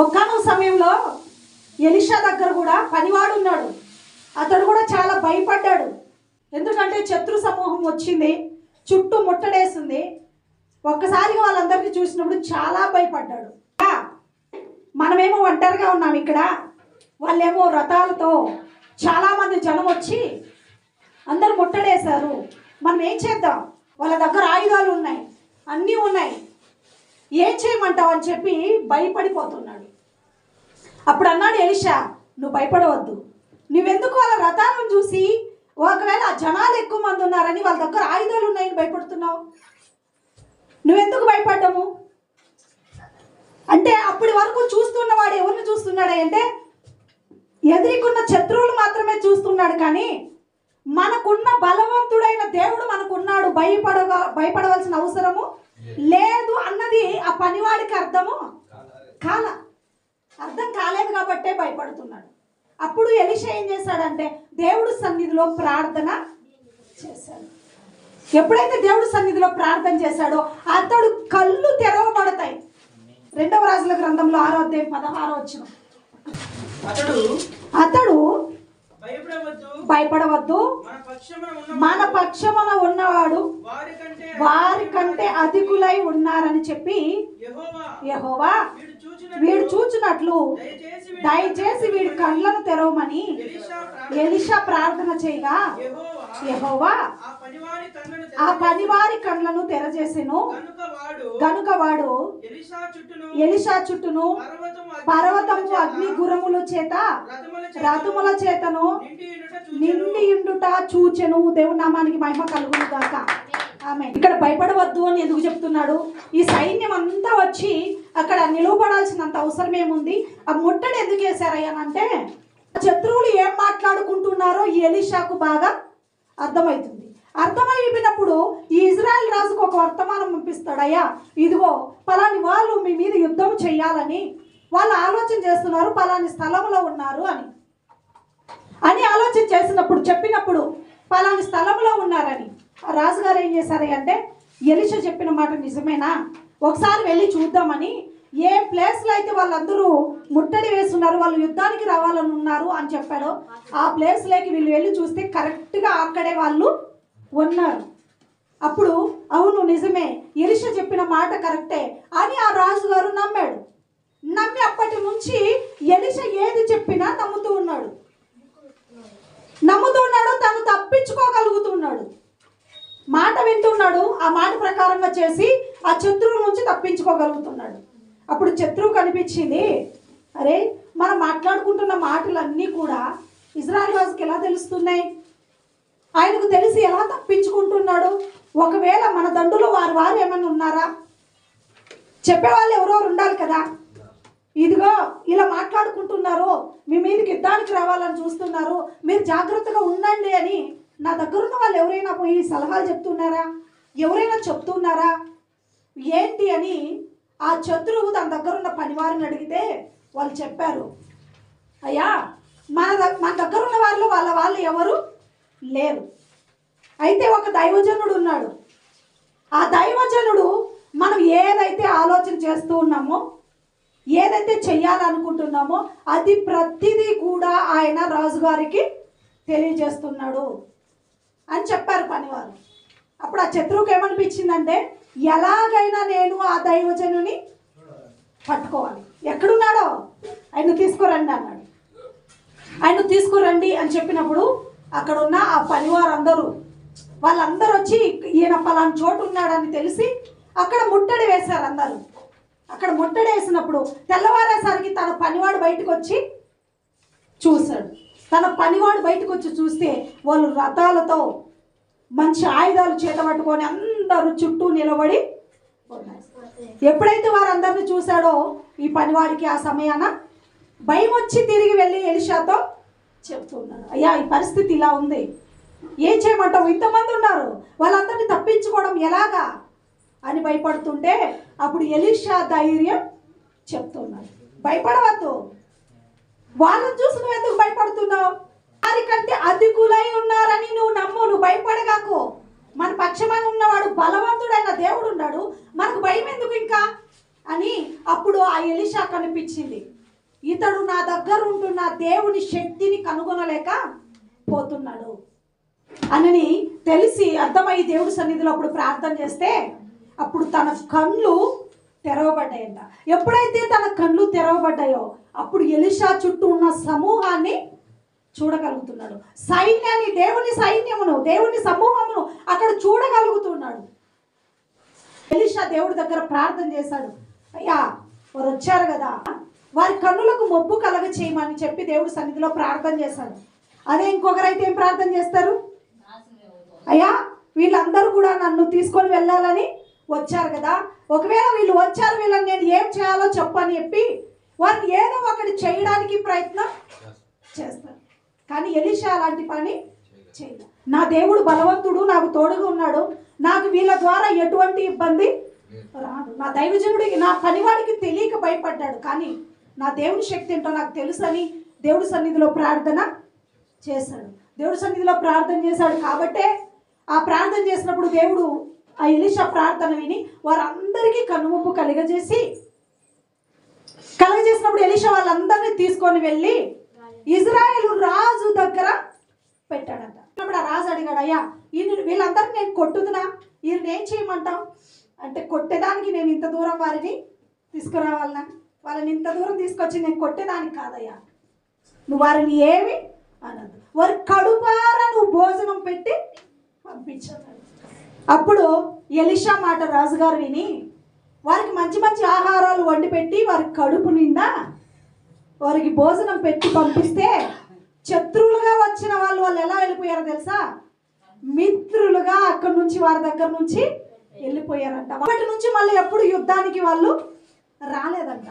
ఒక్కనొక సమయంలో ఎలిషా దగ్గర కూడా పనివాడు ఉన్నాడు. అతడు కూడా చాలా భయపడ్డాడు. ఎందుకంటే శత్రు సమూహం వచ్చింది చుట్టూ ముట్టడేసింది. ఒక్కసారిగా వాళ్ళందరినీ చూసినప్పుడు చాలా భయపడ్డాడు. మనమేమో ఒంటరిగా ఉన్నాం ఇక్కడ. వాళ్ళేమో రథాలతో చాలామంది జనం వచ్చి అందరు ముట్టడేశారు. మనం ఏం చేద్దాం? వాళ్ళ దగ్గర ఆయుధాలు ఉన్నాయి అన్నీ ఉన్నాయి. ఏం చేయమంటావు అని చెప్పి భయపడిపోతున్నాడు. అప్పుడు అన్నాడు ఎలిషా నువ్వు భయపడవద్దు. నువ్వెందుకు వాళ్ళ రథాలను చూసి ఒకవేళ ఆ జనాలు ఎక్కువ మంది ఉన్నారని వాళ్ళ దగ్గర ఆయుధాలు ఉన్నాయని భయపడుతున్నావు? నువ్వెందుకు భయపడ్డాము? అంటే అప్పటి వరకు చూస్తున్నవాడు ఎవరిని చూస్తున్నాడు అంటే ఎదురుకున్న శత్రువులు మాత్రమే చూస్తున్నాడు కానీ మనకున్న బలవంతుడైన దేవుడు మనకున్నాడు. భయపడగా భయపడవలసిన అవసరము లేదు అన్నది ఆ పనివాడికి అర్థము? కాల. అర్థం కాలేదు కాబట్టే భయపడుతున్నాడు. అప్పుడు ఎలిషా ఏం చేశాడంటే దేవుడు సన్నిధిలో ప్రార్థన చేశాడు. ఎప్పుడైతే దేవుడు సన్నిధిలో ప్రార్థన చేశాడో అతడు కళ్ళు తెరవబడతాయి. రెండవ రాజుల గ్రంథంలో ఆరో అధ్యాయం పదహారో వచ్చిన. అతడు? అతడు భయపడవద్దు. మన పక్షమున ఉన్న మన పక్షమున ఉన్నవాడు వారి కంటే అధికులై ఉన్నారని చెప్పి యెహోవా వీడు చూచిన వీడు చూచినట్లు దయచేసి వీడి కళ్ళను తెరవమని ఎలిషా ప్రార్థన చేయగా యెహోవా ఆ పనివారి కళ్ళను తెరచేసెను. కనుక వాడు గనుక వాడు ఎలీషా చుట్టూను పర్వతము అగ్ని గురముల చేత రథముల చేత రథముల చేతను నిండి ఉండుట చూచెను. దేవుని నామానికి మహిమ కలుగును గాక. ఆమె ఇక్కడ భయపడవద్దు అని ఎందుకు చెప్తున్నాడు? ఈ సైన్యం అంతా వచ్చి అక్కడ నిలువబడాల్సినంత అవసరం ఏముంది? ఆ ముట్టడి ఎందుకు వేశారయ్యా అంటే శత్రువులు ఏం మాట్లాడుకుంటున్నారో ఈ ఎలీషాకు బాగా అర్థమవుతుంది అర్థమైపోయినప్పుడు ఈ ఇజ్రాయెల్ రాజుకు ఒక వర్తమానం పంపిస్తాడయ్యా ఇదిగో పలాని వాళ్ళు మీ మీద యుద్ధం చేయాలని వాళ్ళు ఆలోచన చేస్తున్నారు పలాని స్థలంలో ఉన్నారు అని. అని ఆలోచన చేసినప్పుడు చెప్పినప్పుడు పలాని స్థలంలో ఉన్నారని. రాజుగారు ఏం చేశారు అంటే ఎలిష చెప్పిన మాట నిజమేనా? ఒకసారి వెళ్ళి చూద్దామని ఏ ప్లేస్లో అయితే వాళ్ళందరూ ముట్టడి వేస్తున్నారు వాళ్ళు యుద్ధానికి రావాలని ఉన్నారు అని చెప్పాడో ఆ ప్లేస్లోకి వీళ్ళు వెళ్ళి చూస్తే కరెక్ట్గా అక్కడే వాళ్ళు ఉన్నారు. అప్పుడు అవును నిజమే ఇరిష చెప్పిన మాట కరెక్టే అని ఆ రాజుగారు నమ్మాడు. నమ్మి అప్పటి నుంచి ఎలిష ఏది చెప్పినా నమ్ముతూ ఉన్నాడు. నమ్ముతూ ఉన్నాడు తను తప్పించుకోగలుగుతున్నాడు. మాట వింటున్నాడు ఆ మాట ప్రకారంగా చేసి ఆ శత్రువు నుంచి తప్పించుకోగలుగుతున్నాడు. అప్పుడు శత్రువు కనిపించింది. అరే మనం మాట్లాడుకుంటున్న మాటలన్నీ కూడా ఇజ్రాయల్ రాజుకి ఎలా తెలుస్తున్నాయి? ఆయనకు తెలిసి ఎలా తప్పించుకుంటున్నాడు? ఒకవేళ మన దండులో వారు వారు ఏమైనా ఉన్నారా? చెప్పేవాళ్ళు ఎవరెవరు ఉండాలి కదా? ఇదిగో ఇలా మాట్లాడుకుంటున్నారు. మీ మీదకి యుద్ధానికి రావాలని చూస్తున్నారు. మీరు జాగ్రత్తగా ఉండండి అని నా దగ్గర ఉన్న వాళ్ళు ఎవరైనా పోయి సలహాలు చెప్తున్నారా? ఎవరైనా చెప్తున్నారా? ఏంటి అని ఆ శత్రువు తన దగ్గర ఉన్న పనివారిని అడిగితే వాళ్ళు చెప్పారు అయ్యా మన దగ్- మన దగ్గర ఉన్న వాళ్ళు వాళ్ళ వాళ్ళు ఎవరు లేరు. అయితే ఒక దైవజనుడు ఉన్నాడు. ఆ దైవజనుడు మనం ఏదైతే ఆలోచన చేస్తూ ఉన్నామో ఏదైతే చెయ్యాలనుకుంటున్నామో అది ప్రతిదీ కూడా ఆయన రాజుగారికి తెలియజేస్తున్నాడు అని చెప్పారు పనివారు. అప్పుడు ఆ శత్రువుకి ఏమనిపించిందంటే ఎలాగైనా నేను దైవజనుని పట్టుకోవాలి. ఎక్కడున్నాడో? ఆయన తీసుకురండి అన్నాడు. ఆయన తీసుకురండి అని చెప్పినప్పుడు అక్కడ ఉన్న ఆ పనివారు అందరూ వాళ్ళందరూ వచ్చి ఈయన పలానా చోటు ఉన్నాడని తెలిసి అక్కడ ముట్టడి వేశారు అందరూ. అక్కడ ముట్టడి వేసినప్పుడు తెల్లవారేసరికి తన పనివాడు బయటకు వచ్చి చూశాడు. తన పనివాడు బయటకు వచ్చి చూస్తే వాళ్ళు రథాలతో మంచి ఆయుధాలు చేత పట్టుకొని అందరూ చుట్టూ నిలబడి ఎప్పుడైతే వారందరిని చూశాడో ఈ పనివాడికి ఆ సమయాన భయం వచ్చి తిరిగి వెళ్ళి ఎలిషాతో చెప్తున్నాడు. అయ్యా ఈ పరిస్థితి ఇలా ఉంది. ఏం చేయమంటావు? ఇంతమంది ఉన్నారు. వాళ్ళందరినీ తప్పించుకోవడం ఎలాగా? అని భయపడుతుంటే అప్పుడు ఎలిషా ధైర్యం చెప్తున్నాడు. భయపడవద్దు. వాళ్ళని చూసి నువ్వు ఎందుకు భయపడుతున్నావు? వారికంటే అధికులై ఉన్నారని నువ్వు నమ్ము. నువ్వు భయపడగాకు. మన పక్షమైన ఉన్నవాడు బలవంతుడైన దేవుడు ఉన్నాడు మనకు భయం ఎందుకు ఇంకా? అని అప్పుడు ఆ ఎలిషా కనిపించింది. ఇతడు నా దగ్గర ఉంటున్న దేవుని శక్తిని కనుగొనలేక పోతున్నాడు. అని తెలిసి అర్థమయ్యి దేవుడి సన్నిధిలో అప్పుడు ప్రార్థన చేస్తే అప్పుడు తన కళ్ళు తెరవబడ్డాయంట. ఎప్పుడైతే తన కళ్ళు తెరవబడ్డాయో అప్పుడు ఎలిషా చుట్టూ ఉన్న సమూహాన్ని చూడగలుగుతున్నాడు. సైన్యాన్ని దేవుని సైన్యమును దేవుని సమూహమును అక్కడ చూడగలుగుతున్నాడు. ఎలిషా దేవుడి దగ్గర ప్రార్థన చేశాడు. అయ్యా వారు వచ్చారు కదా. వారి కన్నులకు మొబ్బు కలగ చేయమని చెప్పి దేవుడి సన్నిధిలో ప్రార్థన చేశాడు. అదే ఇంకొకరైతే ఏం ప్రార్థన చేస్తారు? అయ్యా వీళ్ళందరూ కూడా నన్ను తీసుకొని వెళ్ళాలని వచ్చారు కదా. ఒకవేళ వీళ్ళు వచ్చారు వీళ్ళని నేను ఏం చేయాలో చెప్పని చెప్పి వారిని ఏదో ఒకటి చేయడానికి ప్రయత్నం చేస్తారు. కానీ ఎలిషా అలాంటి పని చేయలేదు. నా దేవుడు బలవంతుడు నాకు తోడుగా ఉన్నాడు. నాకు వీళ్ళ ద్వారా ఎటువంటి ఇబ్బంది రాదు. నా దైవజనుడికి నా పనివాడికి తెలియక భయపడ్డాడు. కానీ నా దేవుని శక్తి ఏంటో నాకు తెలుసని దేవుడి సన్నిధిలో ప్రార్థన చేశాడు. దేవుడి సన్నిధిలో ప్రార్థన చేశాడు కాబట్టే ఆ ప్రార్థన చేసినప్పుడు దేవుడు ఆ ఎలిషా ప్రార్థన విని వారందరికీ కనుముప్పు కలిగజేసి కలగజేసినప్పుడు ఎలిషా వాళ్ళందరినీ తీసుకొని వెళ్ళి ఇజ్రాయేల్ రాజు దగ్గర పెట్టాడంట. ఆ రాజు అడిగాడు అయ్యా ఈయన వీళ్ళందరినీ నేను కొట్టుదునా? ఈయన ఏం చేయమంటావు? అంటే కొట్టేదానికి నేను ఇంత దూరం వారిని తీసుకురావాలనా? వాళ్ళని ఇంత దూరం తీసుకొచ్చి నేను కొట్టేదానికి కాదయ్యా. నువ్వు వారిని ఏమి అనద్దు. వారి కడుపార నువ్వు భోజనం పెట్టి పంపించాడు అప్పుడు ఎలిషా మాట రాజుగారు విని వారికి మంచి మంచి ఆహారాలు వండి పెట్టి వారి కడుపు నిండా వారికి భోజనం పెట్టి పంపిస్తే శత్రువులుగా వచ్చిన వాళ్ళు వాళ్ళు ఎలా వెళ్ళిపోయారో తెలుసా? మిత్రులుగా అక్కడి నుంచి వారి దగ్గర నుంచి వెళ్ళిపోయారంట. అప్పటి నుంచి మళ్ళీ ఎప్పుడు యుద్ధానికి వాళ్ళు రాలేదంట.